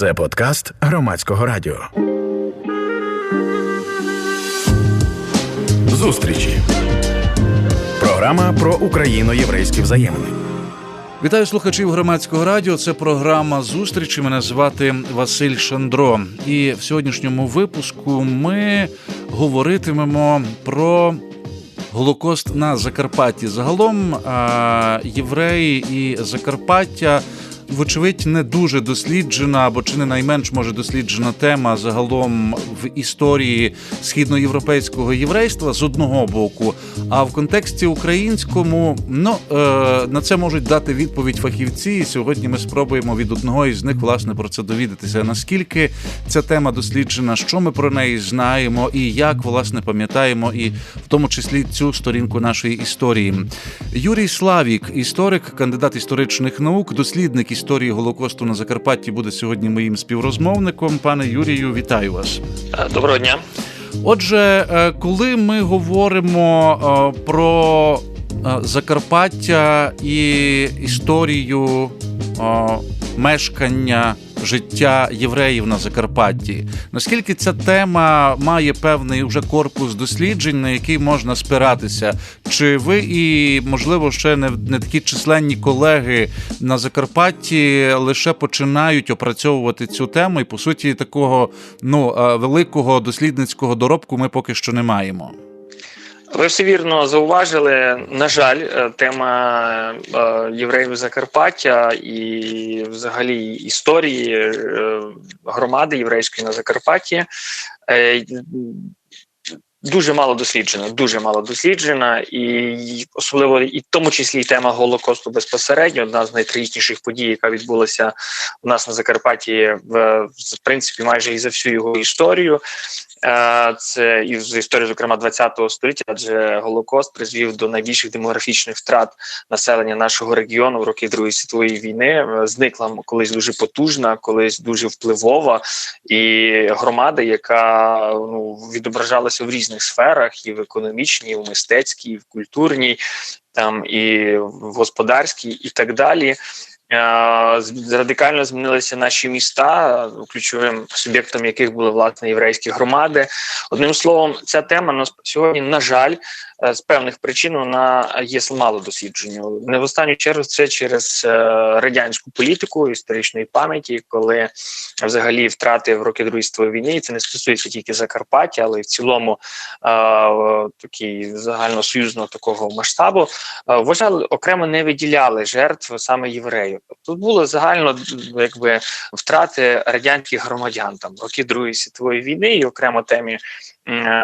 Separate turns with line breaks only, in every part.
Це подкаст громадського радіо. Зустрічі. Програма про україно-єврейські взаємини.
Вітаю слухачів громадського радіо. Це програма зустрічі. Мене звати Василь Шандро. І в сьогоднішньому випуску ми говоритимемо про Голокост на Закарпатті. Загалом євреї і Закарпаття вочевидь, не дуже досліджена або чи не найменш може досліджена тема загалом в історії східноєвропейського єврейства з одного боку. А в контексті українському ну е, на це можуть дати відповідь фахівці. І Сьогодні ми спробуємо від одного із них власне про це довідатися. Наскільки ця тема досліджена, що ми про неї знаємо, і як власне пам'ятаємо, і в тому числі цю сторінку нашої історії. Юрій Славік, історик, кандидат історичних наук, дослідник історії Голокосту на Закарпатті буде сьогодні моїм співрозмовником. Пане Юрію, вітаю вас.
Е, доброго дня.
Отже, е, коли ми говоримо е, про Закарпаття і історію мешкання життя євреїв на Закарпатті. Наскільки ця тема має певний вже корпус досліджень, на який можна спиратися? Чи ви і можливо ще не не такі численні колеги на Закарпатті лише починають опрацьовувати цю тему, і по суті такого ну великого дослідницького доробку ми поки що не маємо?
Ви все вірно зауважили. На жаль, е, тема е, євреїв Закарпаття і, взагалі, історії е, громади єврейської на Закарпатті Дуже мало досліджена, дуже мало досліджена, і особливо і в тому числі і тема голокосту безпосередньо одна з найтрагічніших подій, яка відбулася у нас на Закарпатті, в, в принципі, майже і за всю його історію. Е, це і з історії, зокрема, 20-го століття, адже голокост призвів до найбільших демографічних втрат населення нашого регіону в роки Другої світової війни. Е, зникла колись дуже потужна, колись дуже впливова і громада, яка ну відображалася в різних сферах, і в економічній, і в мистецькій, і в культурній, там і в господарській, і так далі. Радикально змінилися наші міста, ключовим суб'єктом яких були власне єврейські громади. Одним словом, ця тема нас сьогодні, на жаль, Е, з певних причин вона є мало дослідження. Не в останню чергу це через е, радянську політику історичної пам'яті, коли взагалі втрати в роки Другої світової війни і це не стосується тільки Закарпаття, але й в цілому е, такий загальносоюзного такого масштабу. Вважали окремо не виділяли жертв саме євреїв. Тут було загально якби втрати радянських громадян там роки Другої світової війни і окремо темі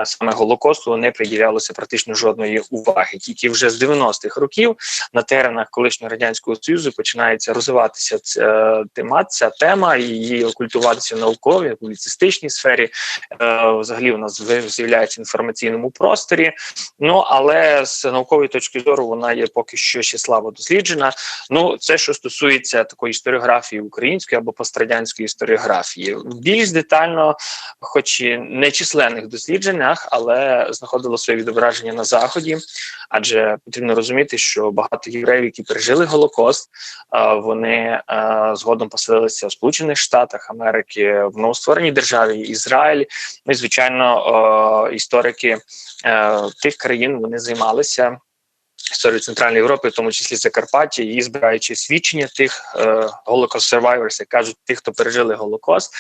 саме голокосту не приділялося практично жодної уваги. Тільки вже з 90-х років на теренах колишнього радянського союзу починається розвиватися ця тема, ця тема її окультуватися в науковій, публіцистичній сфері. Е, взагалі у нас з'являється в інформаційному просторі. Ну але з наукової точки зору вона є поки що ще слабо досліджена. Ну це що стосується такої історіографії української або пострадянської історіографії, більш детально, хоч і не численних досліджень дослідженнях, але знаходило своє відображення на заході, адже потрібно розуміти, що багато євреїв, які пережили голокост, вони згодом поселилися в Сполучених Штатах Америки в новоствореній державі Ізраїль. Ну і звичайно, історики е, тих країн вони займалися історію Центральної Європи, в тому числі Закарпаття, і збираючи свідчення тих е, Holocaust survivors, як кажуть, тих, хто пережили Голокост.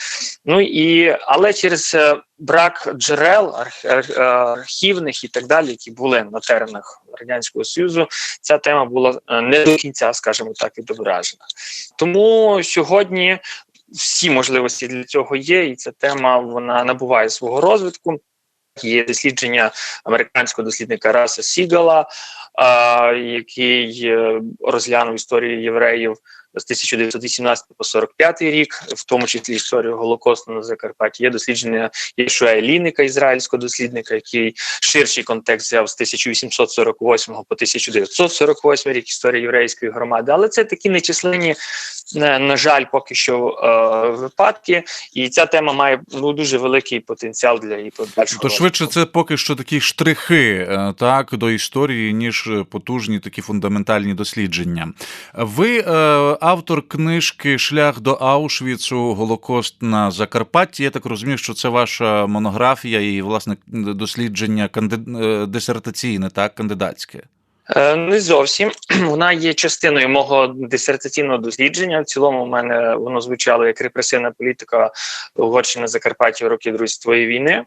Ну і але через е, брак джерел арх, архівних і так далі, які були на теренах радянського союзу, ця тема була е, не до кінця, скажімо так, відображена. Тому сьогодні. Всі можливості для цього є, і ця тема вона набуває свого розвитку. Є дослідження американського дослідника Раса Сігала, який е, розглянув історію євреїв з 1918 по 45 рік, в тому числі історію голокосту на Закарпатті. Є дослідження Єшуа Ліника, ізраїльського дослідника, який ширший контекст взяв з 1848 по 1948 рік історії єврейської громади. Але це такі нечисленні, на жаль, поки що е, випадки, і ця тема має ну дуже великий потенціал для її подальшого.
То швидше це поки що такі штрихи е, так до історії, ніж потужні такі фундаментальні дослідження. Ви е, автор книжки Шлях до Аушвіцу Голокост на Закарпатті. Я так розумію, що це ваша монографія і власне дослідження е, дисертаційне, так, кандидатське.
Е, Не зовсім вона є частиною мого дисертаційного дослідження. В цілому, у мене воно звучало як репресивна політика Угорщини Закарпаття в роки Другої світової війни.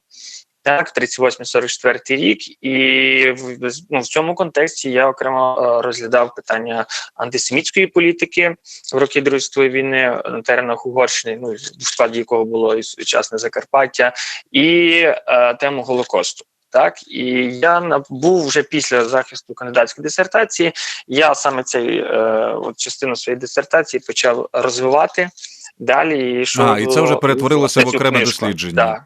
Так, 38-44 рік, і в, ну, в цьому контексті я окремо е, розглядав питання антисемітської політики в роки Другої світової війни на теренах Угорщини, ну в складі якого було і сучасне Закарпаття, і е, тему Голокосту. Так і я був вже після захисту кандидатської дисертації. Я саме цей е, от частину своєї дисертації почав розвивати далі. І йшов
А, і це вже перетворилося в окреме дослідження.
Да.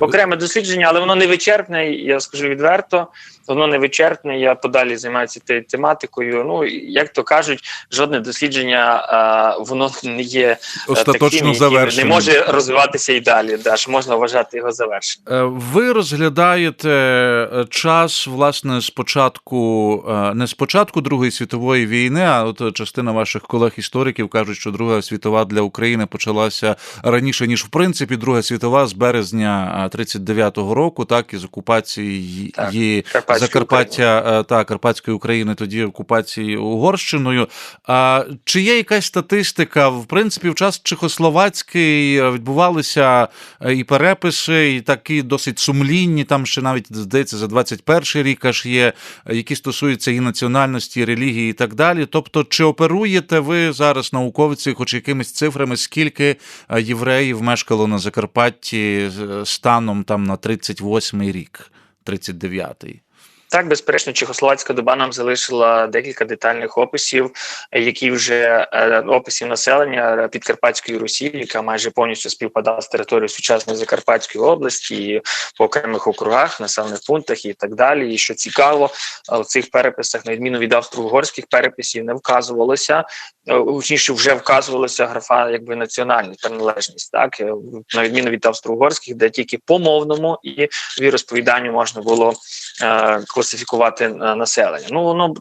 Окреме дослідження, але воно не вичерпне. Я скажу відверто, воно не вичерпне. Я подалі займаюся цією тематикою. Ну як то кажуть, жодне дослідження а, воно не є е,
Остаточно завершеним.
не може розвиватися і далі. Да, що можна вважати його завершенням.
Е, Ви розглядаєте е, час, власне, з початку е, не з початку Другої світової війни, а от частина ваших колег-істориків кажуть, що Друга світова для України почалася раніше ніж в принципі Друга світова з березня е, 39-го року, так із окупації
Так,
її Закарпаття е, та Карпатської України, тоді окупації Угорщиною. А чи є якась статистика? В принципі, в час Чехословацький е, відбувалися е, і переписи, і такі досить сумлінні. Там ще навіть здається за 21 рік аж є, які стосуються і національності, і релігії, і так далі. Тобто, чи оперуєте ви зараз науковці, хоч якимись цифрами, скільки євреїв мешкало на Закарпатті станом там на 38-й рік, 39-й?
Так, безперечно, чехословацька доба нам залишила декілька детальних описів, е, які вже е, описів населення Підкарпатської Русі, яка майже повністю співпадала з територією сучасної Закарпатської області і по окремих округах, населених пунктах і так далі. І що цікаво, е, в цих переписах, на відміну від австро-угорських переписів, не вказувалося. е, Точніше, вже вказувалася графа якби національність, приналежність, так е, на відміну від австро-угорських, де тільки по мовному і віросповіданню можна було е, класифікувати е, населення. Ну воно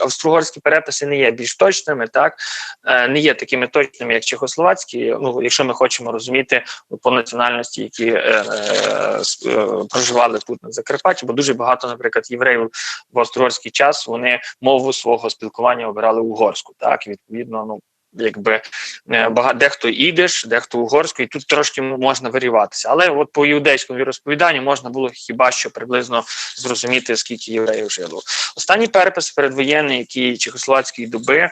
австро-угорські переписи не є більш точними, так е, не є такими точними, як чехословацькі. Ну, якщо ми хочемо розуміти по національності, які е, е, е, проживали тут на Закарпатті, бо дуже багато, наприклад, євреїв в австро-угорський час вони мову свого спілкування обирали угорську. Так, і відповідно, ну. Якби е, дехто ідиш, дехто угорською, і тут трошки можна варіватися. Але от по іудейському віросповіданню можна було хіба що приблизно зрозуміти, скільки євреїв жило. Останній перепис передвоєнний, який чехословацької доби, е,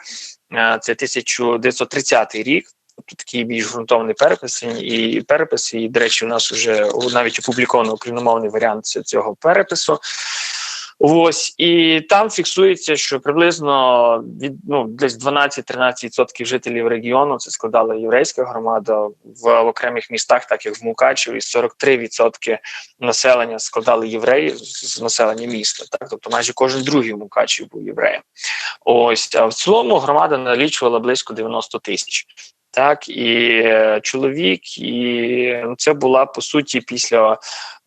це 1930 рік. Тут такий більш ґрунтовний перепис, і перепис, і, до речі, у нас вже навіть опубліковано україномовний варіант цього перепису. Ось і там фіксується, що приблизно від ну десь 12-13% жителів регіону це складала єврейська громада в, окремих містах, так як в Мукачеві, 43% населення складали євреї з населення міста. Так, тобто майже кожен другий в Мукачеві був євреєм. Ось а в цілому громада налічувала близько 90 тисяч. Так, і е, чоловік, і ну, це була по суті після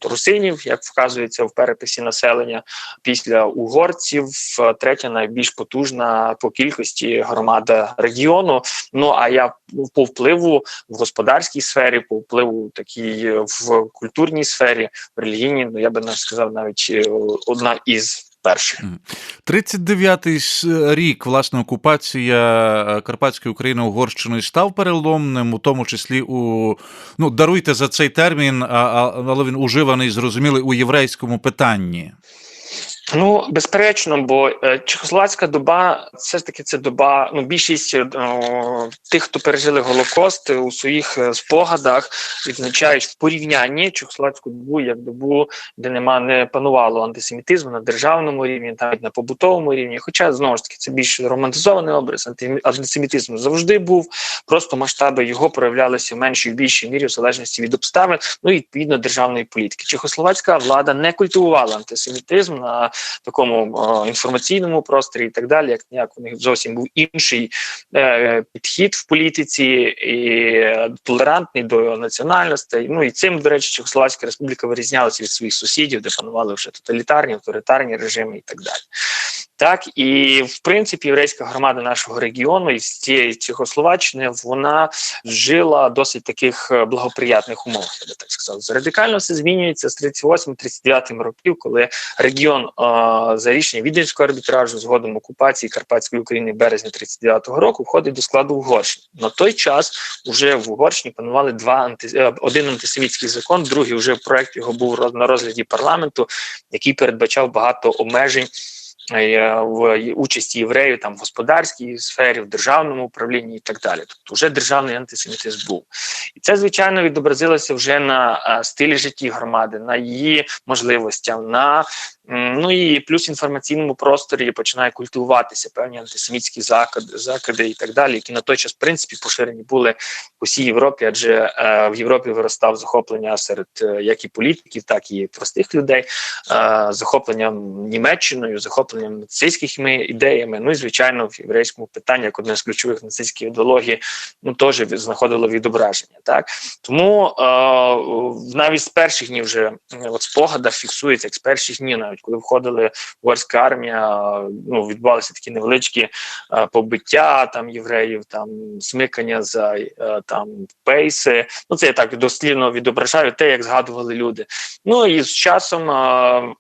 русинів, як вказується в переписі населення, після угорців, е, третя найбільш потужна по кількості громада регіону. Ну а я по впливу в господарській сфері, по впливу такій е, в культурній сфері, в релігійній, ну я би навіть сказав, навіть одна із перших.
39-й рік, власне, окупація е, Карпатської України Угорщиною став переломним, у тому числі у ну даруйте за цей термін, але він уживаний, зрозумілий у єврейському питанні.
Ну, безперечно, бо е, чехословацька доба все ж таки це доба. Ну, більшість е, тих, хто пережили Голокост, е, у своїх спогадах відзначають в порівнянні чехословацьку добу як добу, де нема не панувало антисемітизму на державному рівні, навіть на побутовому рівні. Хоча знову ж таки це більш романтизований образ. анти- Антисемітизм завжди був. Просто масштаби його проявлялися в меншій більшій мірі в залежності від обставин, ну і відповідно державної політики. Чехословацька влада не культивувала антисемітизм на такому інформаційному просторі і так далі, як ніяк у них зовсім був інший е, підхід в політиці і е, толерантний до національностей. Ну і цим, до речі, Чехословацька республіка вирізнялася від своїх сусідів, де панували вже тоталітарні, авторитарні режими і так далі. Так і в принципі єврейська громада нашого регіону і цієї Чехословаччини вона жила досить таких е, благоприятних умовах. Я би так сказав. Радикально все змінюється з 38-39 років, коли регіон е, за рішення віденського арбітражу згодом окупації Карпатської України в березні 39-го року входить до складу Угорщини. На той час вже в Угорщині панували два анти... е, один антисемітський закон, другий вже проект його був на розгляді парламенту, який передбачав багато обмежень. Е, В участі євреїв там в господарській сфері, в державному управлінні і так далі. Тобто, вже державний антисемітизм був, і це звичайно відобразилося вже на е, стилі житті громади, на її можливостям, на ну і плюс інформаційному просторі починає культивуватися певні антисемітські закиди, закиди і так далі, які на той час в принципі поширені були по всій Європі, адже е, в Європі виростав захоплення серед як і політиків, так і простих людей, захопленням Німеччиною, захопленням нацистськими ідеями. Ну і звичайно, в єврейському питанні, як одне з ключових нацистських ідеологій, ну теж знаходило відображення. Так тому е, навіть з перших днів вже е, от спогада фіксується, як з перших днів, навіть коли входили угорська армія, е, ну відбувалися такі невеличкі е, побиття там євреїв, там смикання за е, там пейси. Ну це я так дослівно відображаю те, як згадували люди. Ну і з часом. е,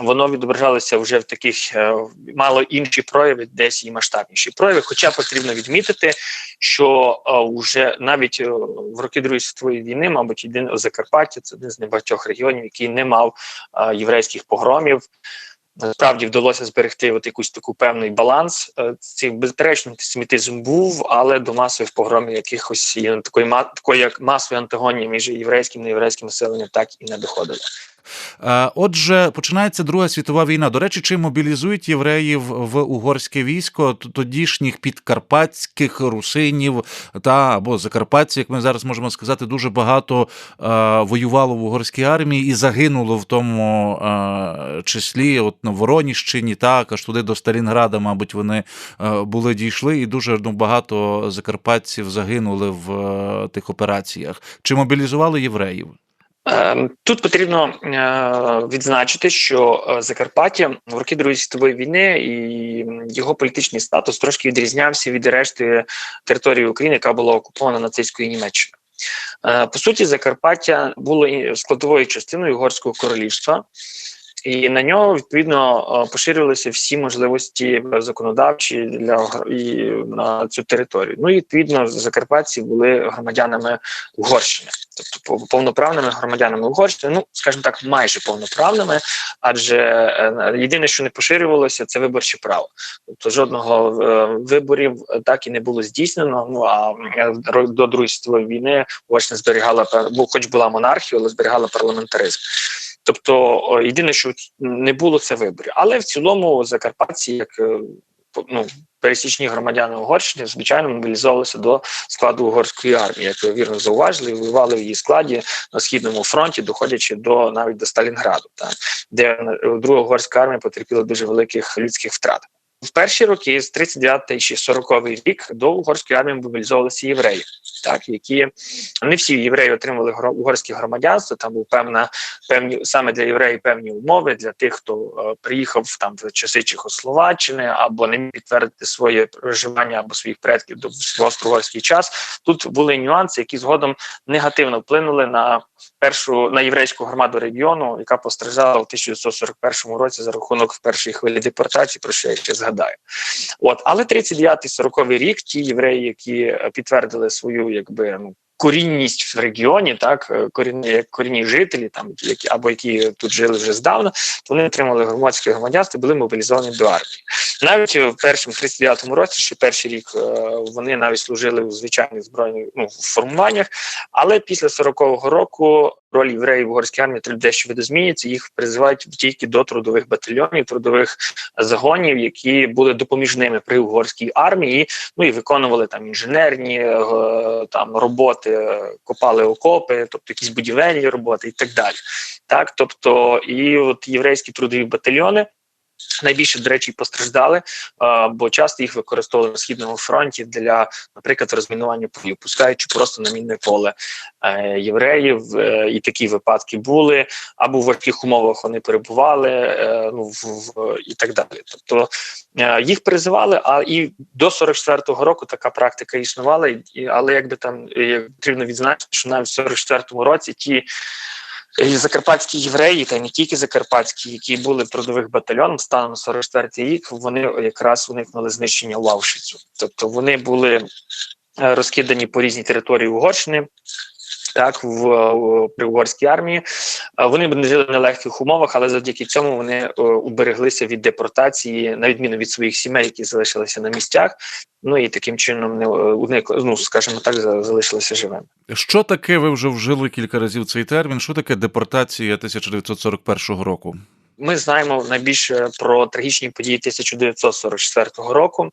Воно відображалося вже в таких е, мало інші прояви, десь і масштабніші прояви. Хоча потрібно відмітити, що е, вже навіть е, в роки Другої світової війни, мабуть, один Закарпаття це один з небагатьох регіонів, який не мав е, єврейських погромів. Насправді вдалося зберегти от якусь таку певний баланс. Е, Цей безперечно антисемітизм був, але до масових погромів якихось такої такої як масової антагонії між єврейським і неєврейським населенням так і не доходило.
Е, Отже, починається Друга світова війна. До речі, чи мобілізують євреїв в угорське військо тодішніх підкарпатських русинів та або закарпатців, як ми зараз можемо сказати, дуже багато е, воювало в угорській армії і загинуло в тому е, числі, от на Вороніщині, так аж туди до Сталінграда, мабуть, вони були дійшли, і дуже ну, багато закарпатців загинули в тих операціях. Чи мобілізували євреїв?
Ем, Тут потрібно е, відзначити, що е, Закарпаття в роки Другої світової війни і його політичний статус трошки відрізнявся від решти території України, яка була окупована нацистською Німеччиною. Е, По суті, Закарпаття було складовою частиною Угорського королівства. І на нього відповідно е, поширювалися всі можливості законодавчі для і на цю територію. Ну і відповідно закарпатці були громадянами Угорщини, тобто пов- повноправними громадянами Угорщини. Ну скажімо так, майже повноправними, адже е, єдине, що не поширювалося, це виборче право. Тобто жодного е, виборів е, так і не було здійснено. Ну а е, до Другої світової війни Угорщина зберігала хоч була монархія, але зберігала парламентаризм. Тобто, єдине, що не було це виборів. Але в цілому закарпатці, як е, ну, пересічні громадяни Угорщини, звичайно, мобілізовувалися до складу угорської армії, як ви вірно зауважили, і воювали в її складі на східному фронті, доходячи до навіть до Сталінграду, так, де е, друга угорська армія потерпіла дуже великих людських втрат. В перші роки з 39 чи 40 рік до угорської армії мобілізовувалися євреї, так які не всі євреї отримали угорське громадянство. Там був певна певні саме для євреїв певні умови для тих, хто е, приїхав там в часи Чехословаччини або не міг підтвердити своє проживання або своїх предків до в австро-угорський час. Тут були нюанси, які згодом негативно вплинули на першу на єврейську громаду регіону, яка постраждала у 1941 році за рахунок першої хвилі депортації, про що я ще згадаю. От, але 39-40 рік ті євреї, які е, підтвердили свою якби ну. Корінність в регіоні, так е, корінні корінні жителі, там які або які тут жили вже здавна, то вони отримали громадське громадянство, були мобілізовані до армії. Навіть в першому 39-му році, ще перший рік, е, вони навіть служили у звичайних збройних ну, формуваннях. Але після 40-го року роль євреїв в угорській армії дещо видозмінюється. Їх призивають тільки до трудових батальйонів, трудових загонів, які були допоміжними при угорській армії. Ну і виконували там інженерні е, там роботи, е, копали окопи, тобто якісь будівельні роботи і так далі. Так, тобто, і от єврейські трудові батальйони. Найбільше, до речі, постраждали, бо часто їх використовували на східному фронті для, наприклад, розмінування полів, пускаючи просто на мінне поле е, євреїв, е, і такі випадки були, або в важких умовах вони перебували, е, ну в, і так далі. Тобто їх призивали, а і до 44-го року така практика існувала, але якби там потрібно відзначити, що навіть в 44-му році ті. Закарпатські євреї, та не тільки закарпатські, які були трудових батальйоном станом 44-й рік, вони якраз уникнули знищення Лавшицю. Тобто вони були е, розкидані по різній території Угорщини. Так, в, в при угорській армії Е, вони б жили в нелегких умовах, але завдяки цьому вони е, убереглися від депортації, на відміну від своїх сімей, які залишилися на місцях. Ну і таким чином не е, уникли, ну скажімо так, за- залишилися живими.
Що таке, ви вже вжили кілька разів цей термін? Що таке депортація 1941 року?
Ми знаємо найбільше про трагічні події 1944 року е,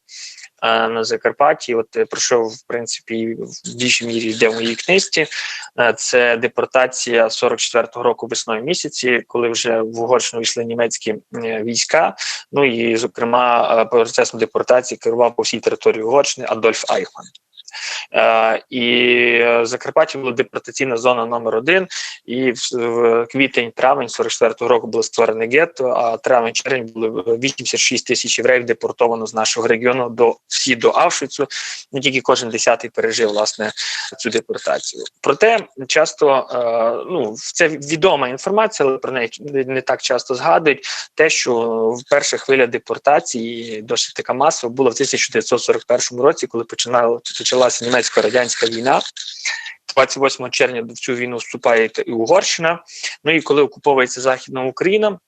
на Закарпатті. От е, про що в принципі в більшій мірі йде в моїй книжці. Е, Це депортація 44-го року весною місяці, коли вже в Угорщину йшли німецькі е, війська. Ну і зокрема е, процесом депортації керував по всій території Угорщини Адольф Айхман. Е, і в Закарпатті була депортаційна зона номер один, і в, квітень-травень 44-го року було створене гетто, а травень-червень було 86 тисяч євреїв депортовано з нашого регіону до всі до Авшвіцу. Не тільки кожен десятий пережив власне цю депортацію. Проте часто е, ну це відома інформація, але про неї не- так часто згадують. Те, що перша хвиля депортації досить така масова була в 1941 році, коли починала почалася німецько-радянська війна. 28 червня в цю війну вступає і Угорщина. Ну і коли окуповується Західна Україна,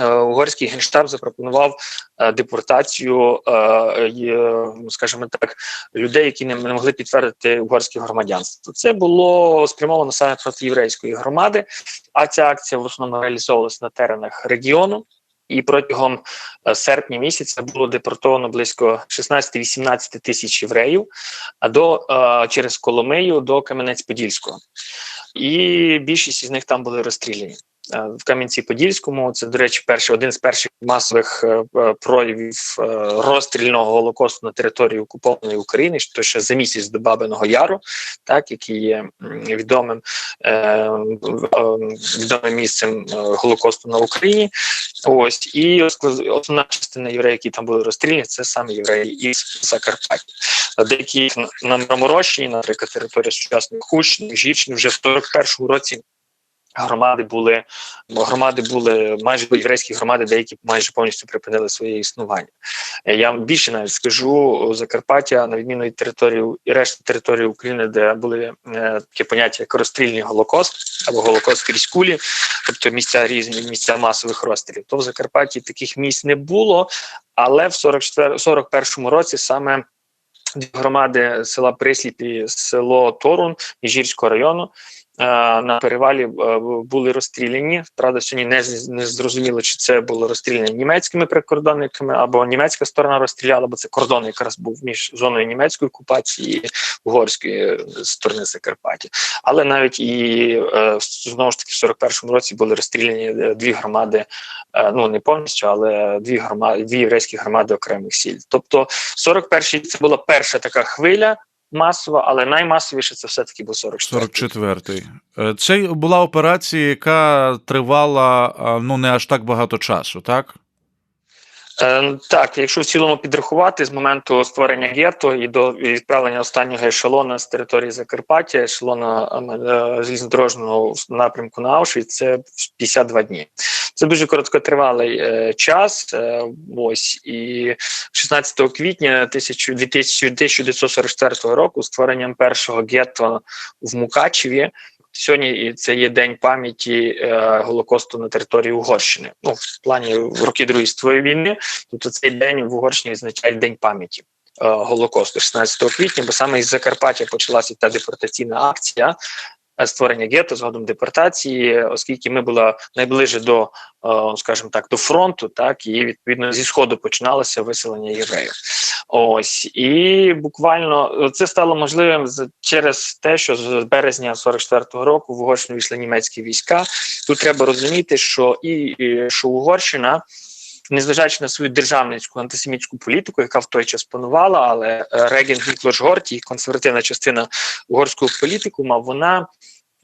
е, угорський генштаб запропонував е, депортацію, е, скажімо так, людей, які не могли підтвердити угорське громадянство. Це було спрямовано саме проти єврейської громади. А ця акція в основному реалізовувалася на теренах регіону. І протягом е, серпня місяця було депортовано близько 16-18 тисяч євреїв до е, через Коломию до Кам'янець-Подільського. І більшість із них там були розстріляні. Е, В Кам'янці-Подільському це, до речі, перший один з перших масових е, е, проявів розстрільного голокосту на території окупованої України, що ще за місяць до Бабиного Яру, так який є відомим відомим місцем голокосту на Україні. Ось і основна частина євреїв, які там були розстріляні, це саме євреї із Закарпаття. Деякі на Мраморощині, наприклад, територія сучасних Хуч, Жічні, вже в 41-му році громади були громади були майже єврейські громади, деякі майже повністю припинили своє існування. Е, Я більше навіть скажу Закарпаття, на відміну від території і решти території України, де були е, таке поняття як розстрільний голокост або голокост крізь кулі, тобто місця різні місця масових розстрілів. То в Закарпатті таких місць не було, але в 44 41-му році саме громади села Присліп і село Торун Міжгірського району е, на перевалі е, були розстріляні. Правда, сьогодні не, не зрозуміло, чи це було розстріляно німецькими прикордонниками, або німецька сторона розстріляла, бо це кордон якраз був між зоною німецької окупації і угорської е, сторони Закарпаття. Але навіть і е, знову ж таки в 41-му році були розстріляні е, дві громади, е, ну не повністю, але дві громади, дві єврейські громади окремих сіль. Тобто 41-й це була перша така хвиля масова, але наймасовіше це все-таки був 44
44-й. Е, Це була операція, яка тривала ну не аж так багато часу, так?
Е, так, якщо в цілому підрахувати з моменту створення гетто і до відправлення останнього ешелона з території Закарпаття, ешелона е, залізнодорожного напрямку на Аушвіц, це 52 дні. Це дуже короткотривалий е, час. Е, ось і 16 квітня 1000 2000 1944 року створенням першого гетто в Мукачеві. Сьогодні це є день пам'яті е, голокосту на території Угорщини. Ну в плані в роки Другої світової війни. Тобто цей день в Угорщині означає день пам'яті е, голокосту 16 квітня, бо саме із Закарпаття почалася та депортаційна акція. Е, Створення гетто згодом депортації, оскільки ми були найближче до, е, скажімо так, до фронту, так і відповідно зі сходу починалося виселення євреїв. Ось і буквально це стало можливим через те, що з березня 44-го року в Угорщину війшли німецькі війська. Тут треба розуміти, що і що Угорщина незважаючи на свою державницьку антисемітську політику, яка в той час панувала, але Регін Реген Гітлер-Жгорті, консервативна частина угорського політикума, вона.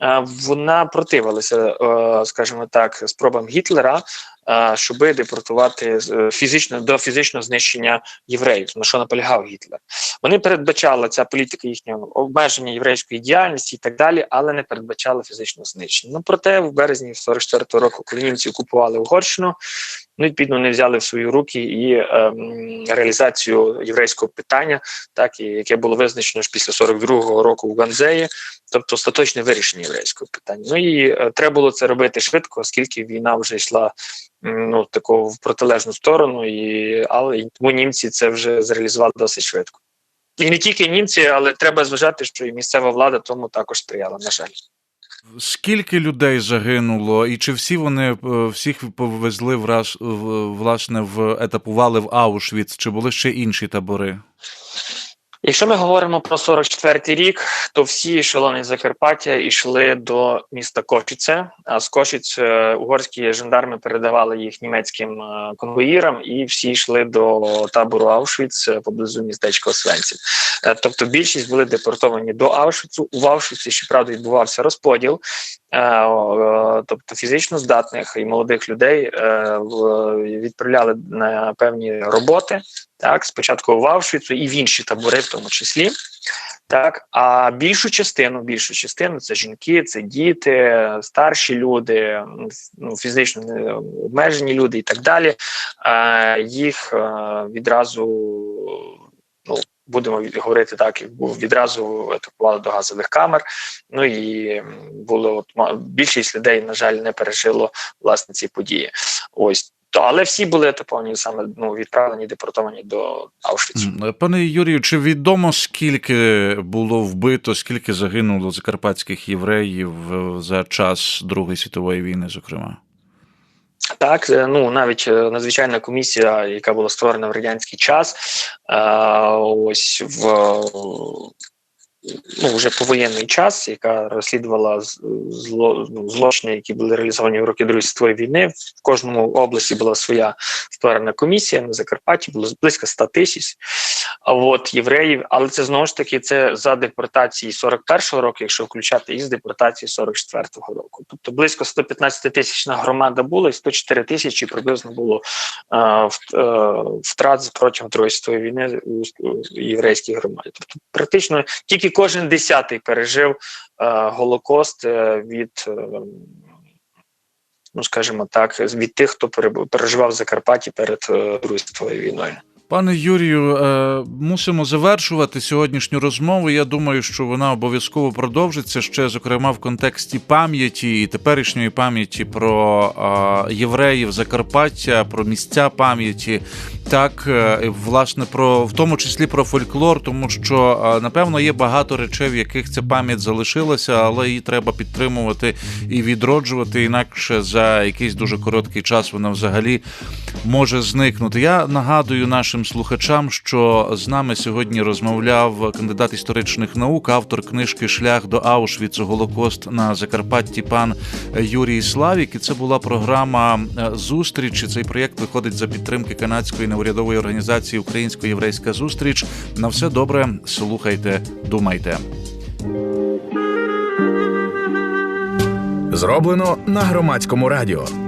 е, Вона противилася, е, скажімо так, спробам Гітлера, е, щоб депортувати е, фізично до фізичного знищення євреїв, на що наполягав Гітлер. Вони передбачали ця політика їхнього обмеження єврейської діяльності і так далі, але не передбачала фізичного знищення. Ну проте в березні 44-го року, коли німці окупували Угорщину, ну відповідно не взяли в свої руки і ем, реалізацію єврейського питання, так і яке було визначено ж після 42-го року в Ганзеї, тобто остаточне вирішення єврейського питання. Ну і е, треба було це робити швидко, оскільки війна вже йшла ну таку в протилежну сторону, і але тому німці це вже зреалізували досить швидко. І не тільки німці, але треба зважати, що і місцева влада тому також сприяла. На жаль,
Скільки людей загинуло, і чи всі вони е, всіх повезли враз, власне в етапували в Аушвіц, чи були ще інші табори?
Якщо ми говоримо про 44-й рік, то всі ешелони Закарпаття йшли до міста Кошице. А з Кошиць е, угорські жандарми передавали їх німецьким е, конвоїрам, і всі йшли до табору Аушвіц е, поблизу містечка Освенців. Тобто більшість були депортовані до Аушвіцу. У Аушвіці, щоправда, відбувався розподіл. Тобто фізично здатних і молодих людей відправляли на певні роботи, так спочатку в Аушвіцу і в інші табори, в тому числі. Так, а більшу частину, більшу частину це жінки, це діти, старші люди, ну, фізично обмежені люди і так далі. Е, їх відразу, ну будемо говорити так, як був відразу атакували до газових камер. Ну і було от більшість людей, на жаль, не пережило власне ці події. Ось. То, але всі були етаповані саме ну, відправлені, депортовані до Аушвіцу.
Пане Юрію, чи відомо скільки було вбито, скільки загинуло закарпатських євреїв е, за час Другої світової війни, зокрема?
Так, е, ну навіть е, надзвичайна комісія, яка була створена в радянський час, е, ось в ну, вже повоєнний час, яка розслідувала зло, ну, злочини, які були реалізовані в роки Другої світової війни. В кожному області була своя створена комісія. На Закарпатті було близько 100 тисяч. От євреїв, але це знову ж таки це за депортації 41-го року, якщо включати і з депортації 44-го року. Тобто близько 115 тисячна громада була, і 104 тисячі приблизно було е, е, втрат протягом Другої світової війни у єврейській громаді. Тобто, практично тільки кожен десятий пережив е, Голокост е, від. е, Ну, скажімо так, від тих, хто переживав в Закарпатті перед Другою війною.
Пане Юрію, мусимо завершувати сьогоднішню розмову. Я думаю, що вона обов'язково продовжиться ще, зокрема, в контексті пам'яті і теперішньої пам'яті про євреїв Закарпаття, про місця пам'яті, так е, власне, про в тому числі про фольклор, тому що е, напевно є багато речей, в яких ця пам'ять залишилася, але її треба підтримувати і відроджувати. Інакше за якийсь дуже короткий час вона взагалі може зникнути. Я нагадую нашим слухачам, що з нами сьогодні розмовляв кандидат історичних наук, автор книжки Шлях до Аушвіцу Голокост на Закарпатті пан Юрій Славік. І це була програма е, зустрічі. Цей проєкт виходить за підтримки канадської неурядової організації Українсько-Єврейська зустріч. На все добре, слухайте, думайте.
Зроблено на громадському радіо.